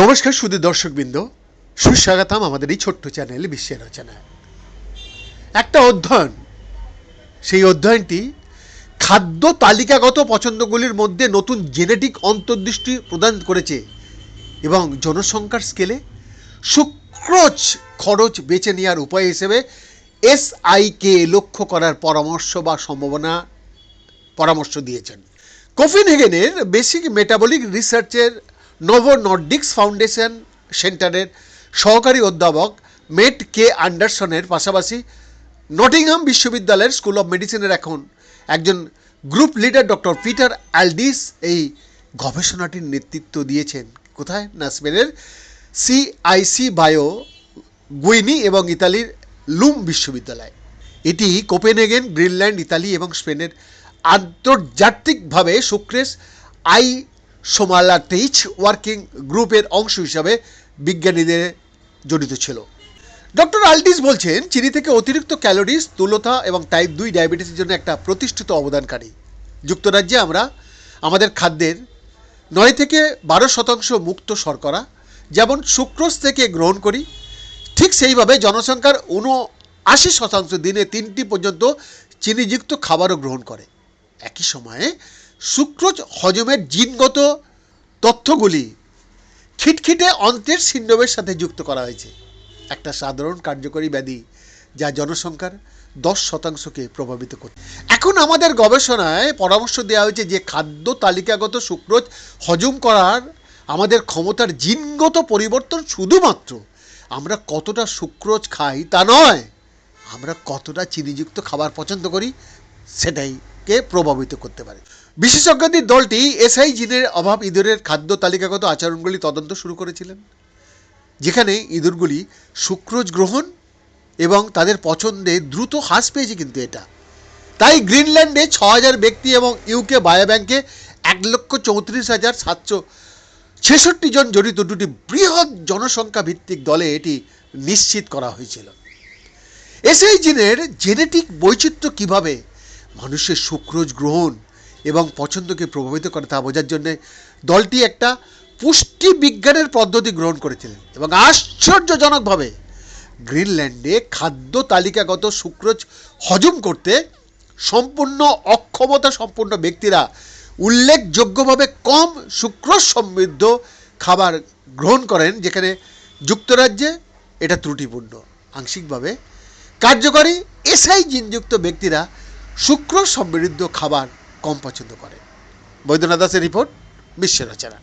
নমস্কার শুধু দর্শকবৃন্দ, সুস্বাগতম আমাদের এই ছোট্ট চ্যানেল বিশ্বের রচনায়। একটা অধ্যয়ন, সেই অধ্যয়নটি খাদ্য তালিকাগত পছন্দগুলির মধ্যে নতুন জেনেটিক অন্তর্দৃষ্টি প্রদান করেছে এবং জনসংখ্যার স্কেলে সুক্রোজ খরচ বেছে নেওয়ার উপায় হিসেবে এসআইকে লক্ষ্য করার পরামর্শ বা সম্ভাবনা পরামর্শ দিয়েছেন। কোফিনহেগেনের বেসিক মেটাবলিক রিসার্চের নোভো নর্ডিক্স ফাউন্ডেশন সেন্টারের সহকারী অধ্যাপক মেট কে অ্যান্ডারসনের পাশাপাশি নটিংহাম বিশ্ববিদ্যালয়ের স্কুল অফ মেডিসিনের এখন একজন group leader doctor Peter Aldis এই গবেষণাটির নেতৃত্ব দিয়েছেন। কোথায়? না স্পেনের সিআইসি বায়ো গুইনি এবং ইতালির লুম বিশ্ববিদ্যালয়। এটি কোপেনহেগেন, গ্রিনল্যান্ড, ইতালি এবং স্পেনের আন্তর্জাতিকভাবে সুক্রেস আই সোমালাটেইচ ওয়ার্কিং গ্রুপের অংশ হিসাবে বিজ্ঞানীদের জড়িত ছিল। ডক্টর আলডিস বলছেন, চিনি থেকে অতিরিক্ত ক্যালোরিজ স্থূলতা এবং টাইপ দুই ডায়াবেটিসের জন্য একটা প্রতিষ্ঠিত অবদানকারী। যুক্তরাজ্যে আমরা আমাদের খাদ্যের নয় থেকে বারো শতাংশ মুক্ত শর্করা, যেমন সুক্রোজ থেকে গ্রহণ করি, ঠিক সেইভাবে জনসংখ্যার উনআশি শতাংশ দিনে তিনটি পর্যন্ত চিনিযুক্ত খাবারও গ্রহণ করে। একই সময়ে সুক্রোজ হজমের জিনগত তথ্যগুলি খিটখিটে অন্ত্রের সিন্ড্রোমের সাথে যুক্ত করা হয়েছে। একটা সাধারণ কার্যকরী ব্যাধি যা জনসংখ্যার দশ শতাংশকে প্রভাবিত করে এখন আমাদের গবেষণায় পরামর্শ দেওয়া হয়েছে যে খাদ্য তালিকাগত সুক্রোজ হজম করার আমাদের ক্ষমতার জিনগত পরিবর্তন শুধুমাত্র আমরা কতটা সুক্রোজ খাই তা নয়, আমরা কতটা চিনিযুক্ত খাবার পছন্দ করি সেটাইকে প্রভাবিত করতে পারে? বিশেষজ্ঞদের দলটি এসআই জিনের অভাব ইঁদুরের খাদ্য তালিকাগত আচরণগুলি তদন্ত শুরু করেছিলেন, যেখানে ইঁদুরগুলি সুক্রোজ গ্রহণ এবং তাদের পছন্দে দ্রুত হ্রাস পেয়েছে কিন্তু এটা। তাই গ্রিনল্যান্ডে ছ হাজার ব্যক্তি এবং ইউকে বায়োব্যাংকে এক লক্ষ চৌত্রিশ হাজার সাতশো ছেষট্টি জন জড়িত দুটি বৃহৎ জনসংখ্যা ভিত্তিক দলে এটি নিশ্চিত করা হয়েছিল। এসআই জিনের জেনেটিক বৈচিত্র্য কীভাবে মানুষের সুক্রোজ গ্রহণ এবং পছন্দকে প্রভাবিত করে তা বোঝার জন্যে দলটি একটা পুষ্টি বিজ্ঞানের পদ্ধতি গ্রহণ করেছিলেন এবং আশ্চর্যজনকভাবে গ্রিনল্যান্ডে খাদ্য তালিকাগত সুক্রোজ হজম করতে সম্পূর্ণ অক্ষমতা সম্পন্ন ব্যক্তিরা উল্লেখযোগ্যভাবে কম সুক্রোজ সমৃদ্ধ খাবার গ্রহণ করেন, যেখানে যুক্তরাজ্যে এটা ত্রুটিপূর্ণ। আংশিকভাবে কার্যকরী এসআই জিনযুক্ত ব্যক্তিরা শুক্র সমৃদ্ধ খাবার কম পছন্দ করে। বৈদ্যনাথ দাসের রিপোর্ট বিশ্বের রচনা।